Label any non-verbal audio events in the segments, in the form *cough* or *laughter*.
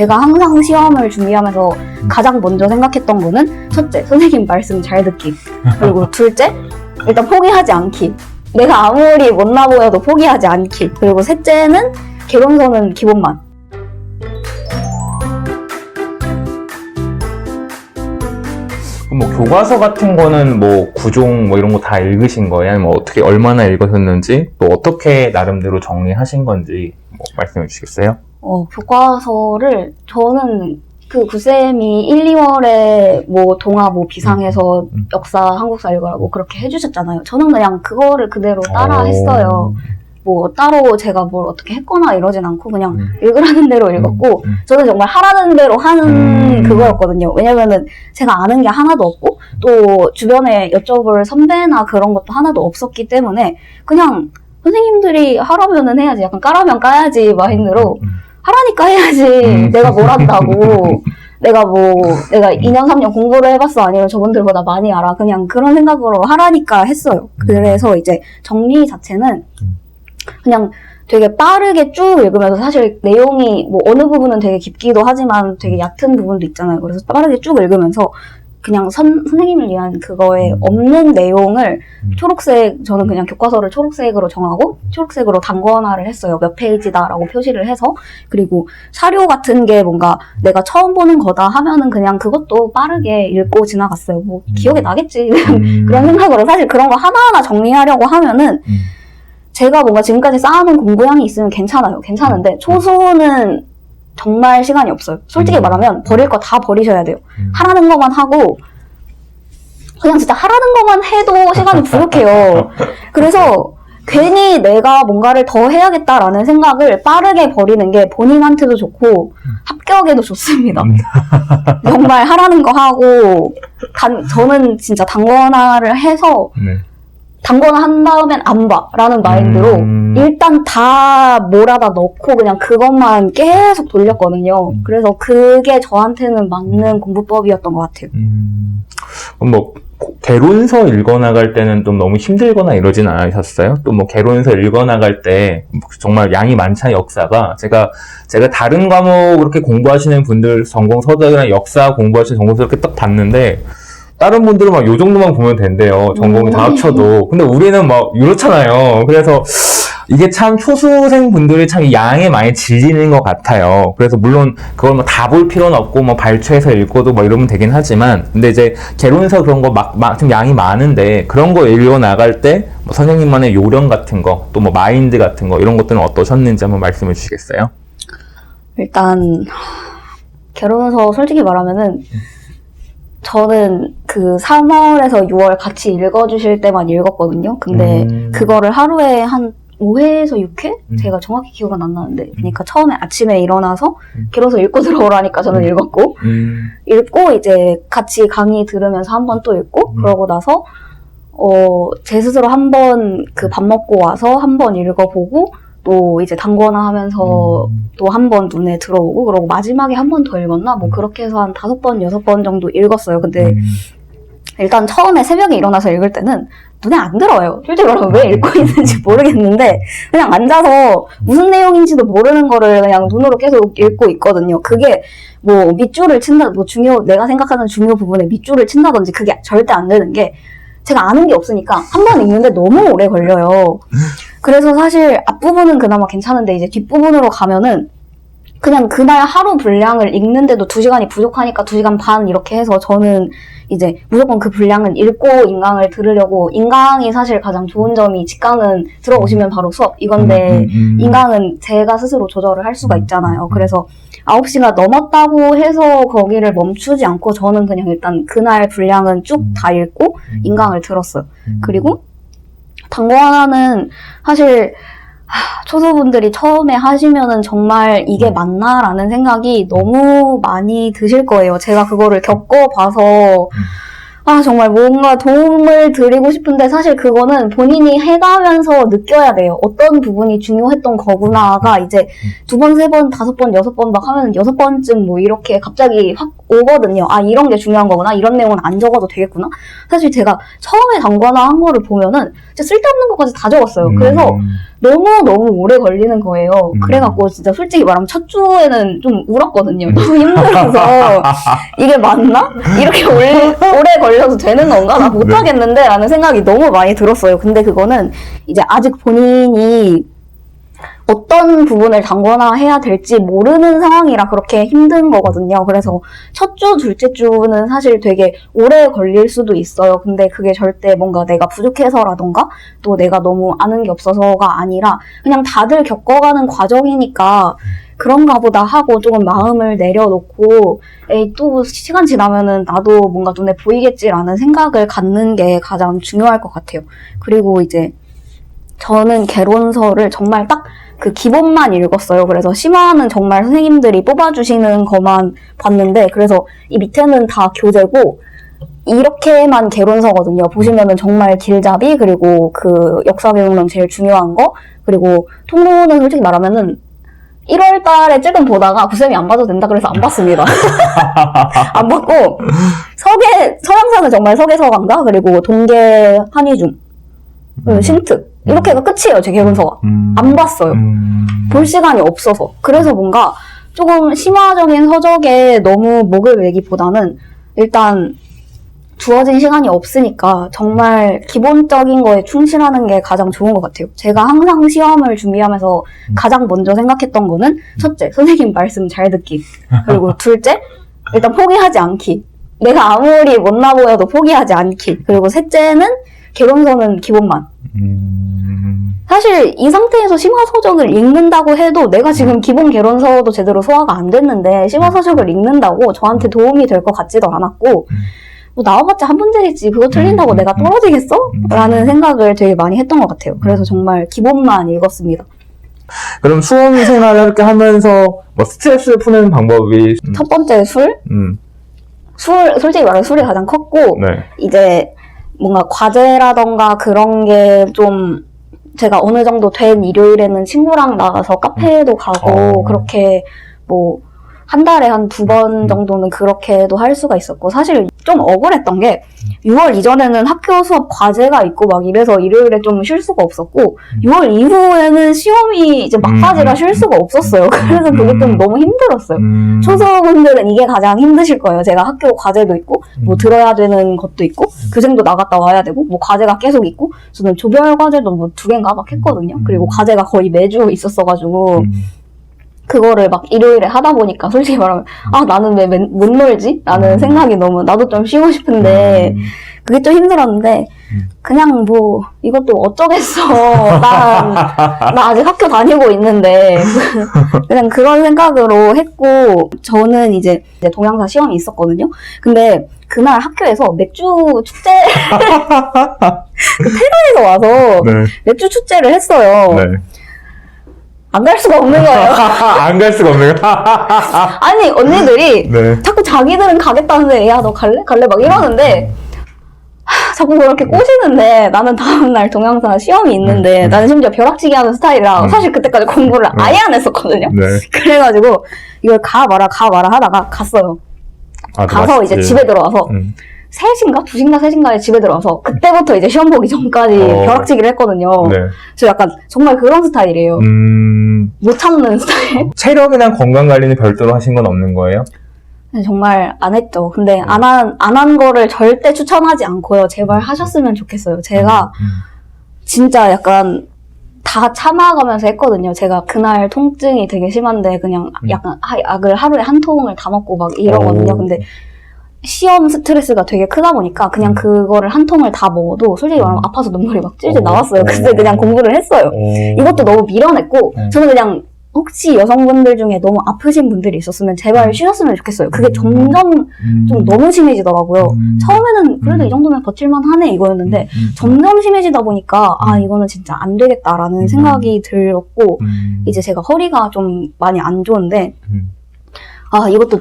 제가 항상 시험을 준비하면서 가장 먼저 생각했던 거는 첫째, 선생님 말씀 잘 듣기. 그리고 둘째, 일단 포기하지 않기. 내가 아무리 못나 보여도 포기하지 않기. 그리고 셋째는 개론서는 기본만. 뭐 교과서 같은 거는 뭐 구종 뭐 이런 거 다 읽으신 거예요? 아니면 어떻게 얼마나 읽으셨는지 또 어떻게 나름대로 정리하신 건지 뭐 말씀해 주시겠어요? 어, 교과서를 저는 그 구쌤이 1, 2월에 뭐 동아 뭐 비상해서 음. 역사 한국사 읽으라고 그렇게 해주셨잖아요. 저는 그냥 그거를 그대로 따라 했어요. 뭐 따로 제가 뭘 어떻게 했거나 이러진 않고 그냥 음. 읽으라는 대로 읽었고 음. 저는 정말 하라는 대로 하는 음. 그거였거든요. 왜냐면은 제가 아는 게 하나도 없고 또 주변에 여쭤볼 선배나 그런 것도 하나도 없었기 때문에 그냥 선생님들이 하라면은 해야지 약간 까라면 까야지 마인드로 음. 하라니까 해야지 음. 내가 뭘 한다고 *laughs* 내가 뭐 내가 2년 3년 공부를 해봤어 아니면 저분들보다 많이 알아 그냥 그런 생각으로 하라니까 했어요 음. 그래서 이제 정리 자체는 음. 그냥 되게 빠르게 쭉 읽으면서 사실 내용이 뭐 어느 부분은 되게 깊기도 하지만 되게 얕은 부분도 있잖아요 그래서 빠르게 쭉 읽으면서 그냥 선, 선생님을 위한 그거에 음. 없는 내용을 음. 초록색 저는 그냥 교과서를 초록색으로 정하고 초록색으로 단권화를 했어요 몇 페이지다라고 표시를 해서 그리고 사료 같은 게 뭔가 내가 처음 보는 거다 하면은 그냥 그것도 빠르게 읽고 지나갔어요 뭐 음. 기억에 나겠지 *laughs* 음. 그런 생각으로 사실 그런 거 하나하나 정리하려고 하면은 음. 제가 뭔가 지금까지 쌓아놓은 공부량이 있으면 괜찮아요 괜찮은데 초소는 정말 시간이 없어요 솔직히 음. 말하면 버릴 거 다 버리셔야 돼요 음. 하라는 것만 하고 그냥 진짜 하라는 것만 해도 시간이 부족해요. *laughs* 그래서 괜히 내가 뭔가를 더 해야겠다라는 생각을 빠르게 버리는 게 본인한테도 좋고 합격에도 좋습니다. 음. *laughs* 정말 하라는 거 하고 단 저는 진짜 단권화를 해서 네. 단권화 한 다음엔 안 봐라는 마인드로 음. 일단 다 몰아다 넣고 그냥 그것만 계속 돌렸거든요. 음. 그래서 그게 저한테는 맞는 공부법이었던 것 같아요. 음. 그럼 뭐 고- 개론서 읽어나갈 때는 좀 너무 힘들거나 이러진 않으셨어요? 또 뭐 개론서 읽어나갈 때 정말 양이 많잖아요 역사가 제가 제가 다른 과목 그렇게 공부하시는 분들 전공 서적이나 역사 공부하시는 전공서 이렇게 딱 봤는데 다른 분들은 막 요 정도만 보면 된대요 전공이 다 음. 합쳐도 근데 우리는 막 이렇잖아요 그래서 이게 참 초수생 분들이 참이 양에 많이 질리는 것 같아요. 그래서 물론 그걸 뭐 다 볼 필요는 없고 뭐 발췌해서 읽고도 뭐 이러면 되긴 하지만 근데 이제 개론서 그런 거막좀 양이 많은데 그런 거 읽어 나갈 때 뭐 선생님만의 요령 같은 거 또 뭐 마인드 같은 거 이런 것들은 어떠셨는지 한번 말씀해 주시겠어요? 일단 결혼서 솔직히 말하면은 저는 그 3월에서 6월 같이 읽어주실 때만 읽었거든요. 근데 음. 그거를 하루에 한 5회에서 6회? 음. 제가 정확히 기억은 안 나는데 그러니까 처음에 아침에 일어나서 음. 결혼서 읽고 *laughs* 들어오라니까 저는 음. 읽었고 음, 읽고 이제 같이 강의 들으면서 한 번 또 읽고 음. 그러고 나서 어, 제 스스로 한 번 그 밥 먹고 와서 한 번 읽어보고 또 이제 단권화 하면서 음. 또한 번 눈에 들어오고 그러고 마지막에 한 번 더 읽었나 뭐 그렇게 해서 한 다섯 번 여섯 번 정도 읽었어요. 근데 음. 일단 처음에 새벽에 일어나서 읽을 때는 눈에 안 들어요. 솔직히 말하면 왜 읽고 있는지 모르겠는데 그냥 앉아서 무슨 내용인지도 모르는 거를 그냥 눈으로 계속 읽고 있거든요. 그게 뭐 밑줄을 친다, 뭐 중요 내가 생각하는 중요 부분에 밑줄을 친다든지 그게 절대 안 되는 게 제가 아는 게 없으니까 한 번 읽는데 너무 오래 걸려요. *laughs* 그래서 사실 앞부분은 그나마 괜찮은데 이제 뒷부분으로 가면은 그냥 그날 하루 분량을 읽는데도 두 시간이 부족하니까 두 시간 반 이렇게 해서 저는 이제 무조건 그 분량을 읽고 인강을 들으려고 인강이 사실 가장 좋은 점이 직강은 들어오시면 바로 수업 이건데 음, 음, 음. 인강은 제가 스스로 조절을 할 수가 있잖아요. 그래서 9시가 넘었다고 해서 거기를 멈추지 않고 저는 그냥 일단 그날 분량은 쭉 다 읽고 음. 인강을 들었어요. 음. 그리고 단고 하나는 사실 하, 초소분들이 처음에 하시면은 정말 이게 음. 맞나라는 생각이 너무 많이 드실 거예요. 제가 그거를 겪어봐서 아 정말 뭔가 도움을 드리고 싶은데 사실 그거는 본인이 해가면서 느껴야 돼요. 어떤 부분이 중요했던 거구나가 이제 두 번, 세 번, 다섯 번, 여섯 번 막 하면 여섯 번쯤 뭐 이렇게 갑자기 확 오거든요. 아 이런 게 중요한 거구나. 이런 내용은 안 적어도 되겠구나. 사실 제가 처음에 단거나 한 거를 보면은 진짜 쓸데없는 것까지 다 적었어요. 그래서 음. 너무너무 오래 걸리는 거예요. 음. 그래갖고 진짜 솔직히 말하면 첫 주에는 좀 울었거든요. *laughs* 너무 힘들어서 *laughs* 이게 맞나? 이렇게 오래, 오래 걸려도 되는 건가? 나 못하겠는데? 라는 생각이 너무 많이 들었어요. 근데 그거는 이제 아직 본인이 어떤 부분을 담거나 해야 될지 모르는 상황이라 그렇게 힘든 거거든요. 그래서 첫 주, 둘째 주는 사실 되게 오래 걸릴 수도 있어요. 근데 그게 절대 뭔가 내가 부족해서라던가 또 내가 너무 아는 게 없어서가 아니라 그냥 다들 겪어가는 과정이니까 그런가 보다 하고 조금 마음을 내려놓고 에이 또 시간 지나면은 나도 뭔가 눈에 보이겠지라는 생각을 갖는 게 가장 중요할 것 같아요. 그리고 이제 저는 개론서를 정말 딱 그 기본만 읽었어요. 그래서 심화는 정말 선생님들이 뽑아주시는 것만 봤는데, 그래서 이 밑에는 다 교재고, 이렇게만 개론서거든요. 보시면은 정말 길잡이, 그리고 그 역사 배우는 제일 중요한 거, 그리고 통로는 솔직히 말하면은 1월 달에 조금 보다가 구쌤이 안 봐도 된다 그래서 안 봤습니다. *laughs* 안 봤고, 서계, 서양사는 정말 서계 서강다, 그리고 동계 한의중, 그리고 신특. 이렇게가 끝이에요, 제 개론서가. 음. 안 봤어요. 음. 볼 시간이 없어서. 그래서 뭔가 조금 심화적인 서적에 너무 목을 매기보다는 일단 주어진 시간이 없으니까 정말 기본적인 거에 충실하는 게 가장 좋은 것 같아요. 제가 항상 시험을 준비하면서 음. 가장 먼저 생각했던 거는 첫째, 선생님 말씀 잘 듣기. 그리고 *laughs* 둘째, 일단 포기하지 않기. 내가 아무리 못나 보여도 포기하지 않기. 그리고 셋째는 개론서는 기본만. 음. 사실 이 상태에서 심화서적을 읽는다고 해도 내가 지금 기본 개론서도 제대로 소화가 안 됐는데 심화서적을 읽는다고 저한테 도움이 될 것 같지도 않았고 음. 뭐 나와봤자 한 문제겠지 그거 틀린다고 음, 내가 음, 떨어지겠어? 음. 라는 생각을 되게 많이 했던 것 같아요. 그래서 정말 기본만 읽었습니다. 그럼 수험 생활을 이렇게 하면서 뭐 스트레스를 푸는 방법이 음. 첫 번째 술? 음. 술 솔직히 말하면 술이 가장 컸고 네. 이제 뭔가 과제라던가 그런 게 좀 제가 어느 정도 된 일요일에는 친구랑 나가서 카페에도 가고 어. 그렇게 뭐 한 달에 한 두번 음. 정도는 그렇게도 할 수가 있었고 사실 좀 억울했던 게 6월 이전에는 학교 수업 과제가 있고 막 이래서 일요일에 좀 쉴 수가 없었고 음. 6월 이후에는 시험이 이제 막바지라 음. 쉴 수가 없었어요. 그래서 그게 좀 음. 너무 힘들었어요. 음. 초소분들은 이게 가장 힘드실 거예요. 제가 학교 과제도 있고, 뭐 음. 들어야 되는 것도 있고, 교생도 나갔다 와야 되고, 뭐 과제가 계속 있고, 저는 조별 과제도 뭐 두 개인가 막 했거든요. 음. 그리고 과제가 거의 매주 있었어가지고, 음. 그거를 막 일요일에 하다 보니까 솔직히 말하면, 아, 나는 왜 못 놀지? 라는 음. 생각이 너무, 나도 좀 쉬고 싶은데, 음. 그게 좀 힘들었는데, 음. 그냥 뭐, 이것도 어쩌겠어. 난, *laughs* 나 아직 학교 다니고 있는데, *laughs* 그냥 그런 생각으로 했고, 저는 이제, 이제 동양사 시험이 있었거든요. 근데 그날 학교에서 맥주 축제, *laughs* 그 테러에서 와서 네. 맥주 축제를 했어요. 네. 안 갈 수가 없는 거예요. *laughs* 안 갈 수가 없네요. *laughs* 아니, 언니들이 네. 자꾸 자기들은 가겠다는데, 야, 너 갈래? 갈래? 막 이러는데, 하, 자꾸 그렇게 꼬시는데, 나는 다음날 동양사 시험이 있는데, 음. 나는 심지어 벼락치기 하는 스타일이라, 음. 사실 그때까지 공부를 음. 아예 안 했었거든요. 네. *laughs* 그래가지고, 이걸 가 마라, 가 마라 하다가 갔어요. 아, 가서 맞지. 이제 집에 들어와서, 음. 3시인가? 2시인가 3시인가에 집에 들어와서, 그때부터 이제 시험 보기 전까지 어. 벼락치기를 했거든요. 네. 저 약간 정말 그런 스타일이에요. 음. 못 참는 스타일. *laughs* 체력이나 건강 관리는 별도로 하신 건 없는 거예요? 근데 정말 안 했죠. 근데 음. 안 한, 안 한 거를 절대 추천하지 않고요. 제발 하셨으면 좋겠어요. 제가 음. 진짜 약간 다 참아가면서 했거든요. 제가 그날 통증이 되게 심한데 그냥 음. 약간 하- 약을 하루에 한 통을 다 먹고 막 이러거든요. 오. 근데 시험 스트레스가 되게 크다 보니까 그냥 음. 그거를 한 통을 다 먹어도 솔직히 말하면 음. 아파서 눈물이 막 찔찔 오. 나왔어요. 근데 오. 그냥 공부를 했어요. 오. 이것도 너무 밀어냈고 음. 저는 그냥 혹시 여성분들 중에 너무 아프신 분들이 있었으면 제발 음. 쉬셨으면 좋겠어요. 그게 음. 점점 음. 좀 너무 심해지더라고요. 음. 처음에는 그래도 음. 이 정도면 버틸만 하네 이거였는데. 점점 심해지다 보니까 아 음. 이거는 진짜 안 되겠다라는 음. 생각이 들었고 음. 이제 제가 허리가 좀 많이 안 좋은데 음. 아 이것도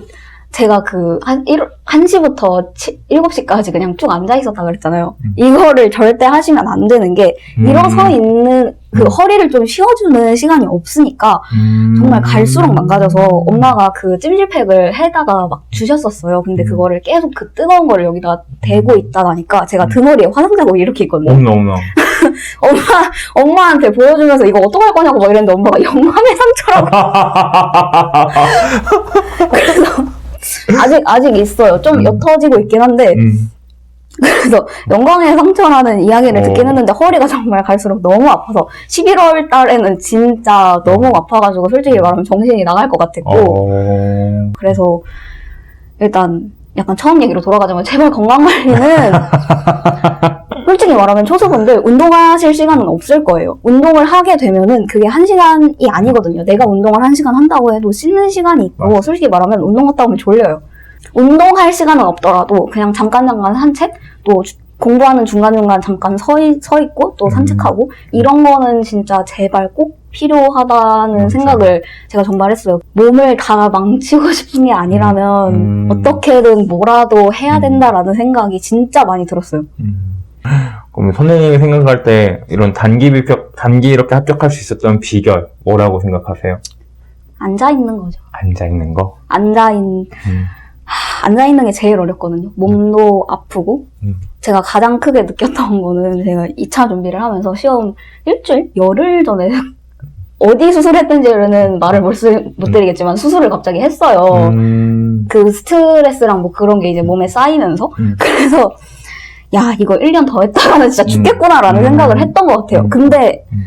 제가 그, 한, 1, 1시부터 7시까지 그냥 쭉 앉아 있었다 그랬잖아요. 음. 이거를 절대 하시면 안 되는 게, 일어서 있는 그 음. 허리를 좀 쉬어주는 시간이 없으니까, 음. 정말 갈수록 망가져서 엄마가 그 찜질팩을 해다가 막 주셨었어요. 근데 음. 그거를 계속 그 뜨거운 거를 여기다 대고 있다 나니까 제가 음. 등허리에 화상 자국이 이렇게 있거든요. 어머나, 어머나. *laughs* 엄마, 엄마한테 보여주면서 이거 어떡할 거냐고 막 이랬는데 엄마가 영감의 상처라고. *laughs* 그래서 *laughs* 아직, 아직 있어요. 좀 음. 옅어지고 있긴 한데. 음. *laughs* 그래서 영광의 상처라는 이야기를 어. 듣긴 했는데 허리가 정말 갈수록 너무 아파서 11월 달에는 진짜 너무 아파가지고 솔직히 말하면 정신이 나갈 것 같았고. 어. 그래서 일단 약간 처음 얘기로 돌아가자면 제발 건강 관리는 *laughs* 솔직히 말하면 초수분들 운동하실 시간은 없을 거예요. 운동을 하게 되면은 그게 한 시간이 아니거든요. 내가 운동을 한 시간 한다고 해도 씻는 시간이 있고 맞아. 솔직히 말하면 운동 갔다 오면 졸려요. 운동할 시간은 없더라도 그냥 잠깐 잠깐 산책 또 주- 공부하는 중간중간 잠깐 서, 있, 서 있고 또 음. 산책하고 이런 거는 진짜 제발 꼭 필요하다는 맞아. 생각을 제가 정말 했어요. 몸을 다 망치고 *laughs* 싶은 게 아니라면 음. 어떻게든 뭐라도 해야 음. 된다라는 생각이 진짜 많이 들었어요. 음. 그럼 선생님이 생각할 때 이런 단기 합격, 단기 이렇게 합격할 수 있었던 비결 뭐라고 생각하세요? 앉아 있는 거죠. 앉아 있는 거. 앉아 있 음. 앉아 있는 게 제일 어렵거든요. 몸도 아프고 음. 제가 가장 크게 느꼈던 *laughs* 거는 제가 2차 준비를 하면서 시험 일주일 열흘 전에 *laughs* 어디 수술했는지는 말을 못, 쓰- 못 드리겠지만 수술을 갑자기 했어요. 음. 그 스트레스랑 뭐 그런 게 이제 몸에 쌓이면서 음. 그래서 야 이거 1년 더 했다가는 진짜 죽겠구나라는 음. 생각을 했던 것 같아요. 음. 근데 음.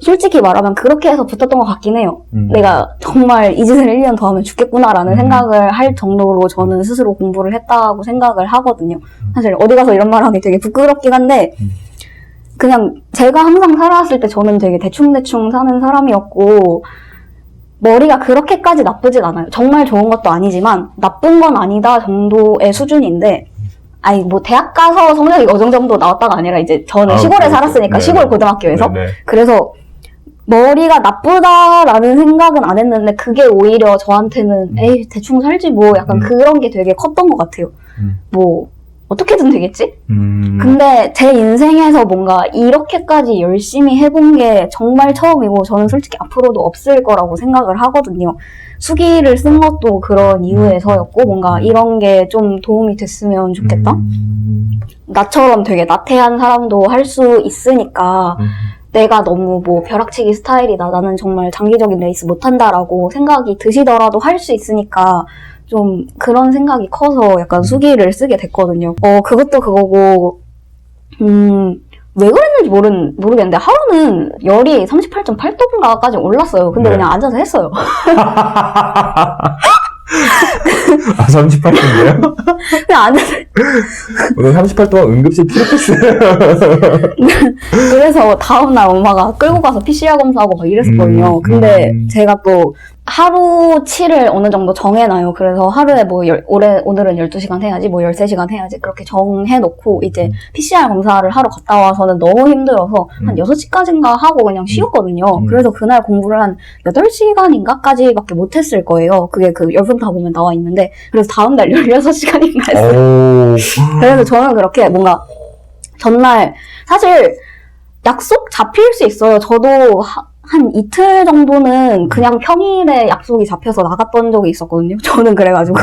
솔직히 말하면 그렇게 해서 붙었던 것 같긴 해요. 음. 내가 정말 이 짓을 1년 더 하면 죽겠구나라는 음. 생각을 할 정도로 저는 스스로 공부를 했다고 생각을 하거든요. 사실 어디 가서 이런 말 하기 되게 부끄럽긴 한데 음. 그냥 제가 항상 살아왔을 때 저는 되게 대충대충 사는 사람이었고 머리가 그렇게까지 나쁘진 않아요. 정말 좋은 것도 아니지만 나쁜 건 아니다 정도의 수준인데 아니 뭐 대학 가서 성적이 어느 정도 나왔다가 아니라 이제 저는 아, 시골에 그렇죠. 살았으니까 네. 시골 고등학교에서 네, 네. 그래서 머리가 나쁘다라는 생각은 안 했는데 그게 오히려 저한테는 음. 에이 대충 살지 뭐 약간 음. 그런 게 되게 컸던 것 같아요. 음. 뭐 어떻게든 되겠지? 음. 근데 제 인생에서 뭔가 이렇게까지 열심히 해본 게 정말 처음이고 저는 솔직히 앞으로도 없을 거라고 생각을 하거든요. 수기를 쓴 것도 그런 이유에서였고 뭔가 이런 게 좀 도움이 됐으면 좋겠다. 음. 나처럼 되게 나태한 사람도 할 수 있으니까 음. 내가 너무 뭐 벼락치기 스타일이다. 나는 정말 장기적인 레이스 못한다라고 생각이 드시더라도 할 수 있으니까 좀 그런 생각이 커서 약간 수기를 쓰게 됐거든요. 어, 그것도 그거고, 음, 왜 그랬는지 모르, 모르겠는데 하루는 열이 38.8도인가까지 올랐어요. 근데 네. 그냥 앉아서 했어요. *laughs* *laughs* *laughs* 아, 38도인데요? 그냥 앉아서. 오늘 38도가 응급실 필요했어요. *laughs* 그래서 다음날 엄마가 끌고 가서 PCR 검사하고 막 이랬었거든요. 음, 근데 음. 제가 또 하루 치를 어느 정도 정해놔요. 그래서 하루에 뭐 열, 올해, 오늘은 12시간 해야지, 뭐 13시간 해야지, 그렇게 정해놓고 이제 음. PCR 검사를 하러 갔다 와서는 너무 힘들어서 한 음. 6시까지인가 하고 그냥 쉬었거든요. 음. 그래서 그날 공부를 한 8시간인가까지밖에 못했을 거예요. 그게 그 열분타 보면 나와 있는데. 그래서 다음 날 16시간인가 했어요. 오. 그래서 저는 그렇게 뭔가 전날 사실 약속 잡힐 수 있어요. 저도 하- 한 이틀 정도는 그냥 평일에 약속이 잡혀서 나갔던 적이 있었거든요. *laughs* 저는 그래가지고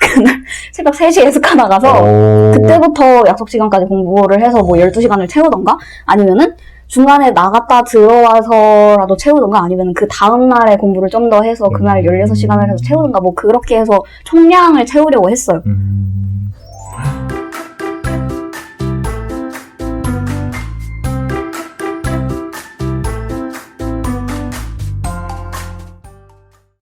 그날 새벽 3시에 스카 나가서 오. 그때부터 약속 시간까지 공부를 해서 뭐 12시간을 채우던가 아니면은 중간에 나갔다 들어와서라도 채우던가 아니면 그 다음날에 공부를 좀 더 해서 그날 음. 16시간을 해서 채우던가 뭐 그렇게 해서 총량을 채우려고 했어요. 음.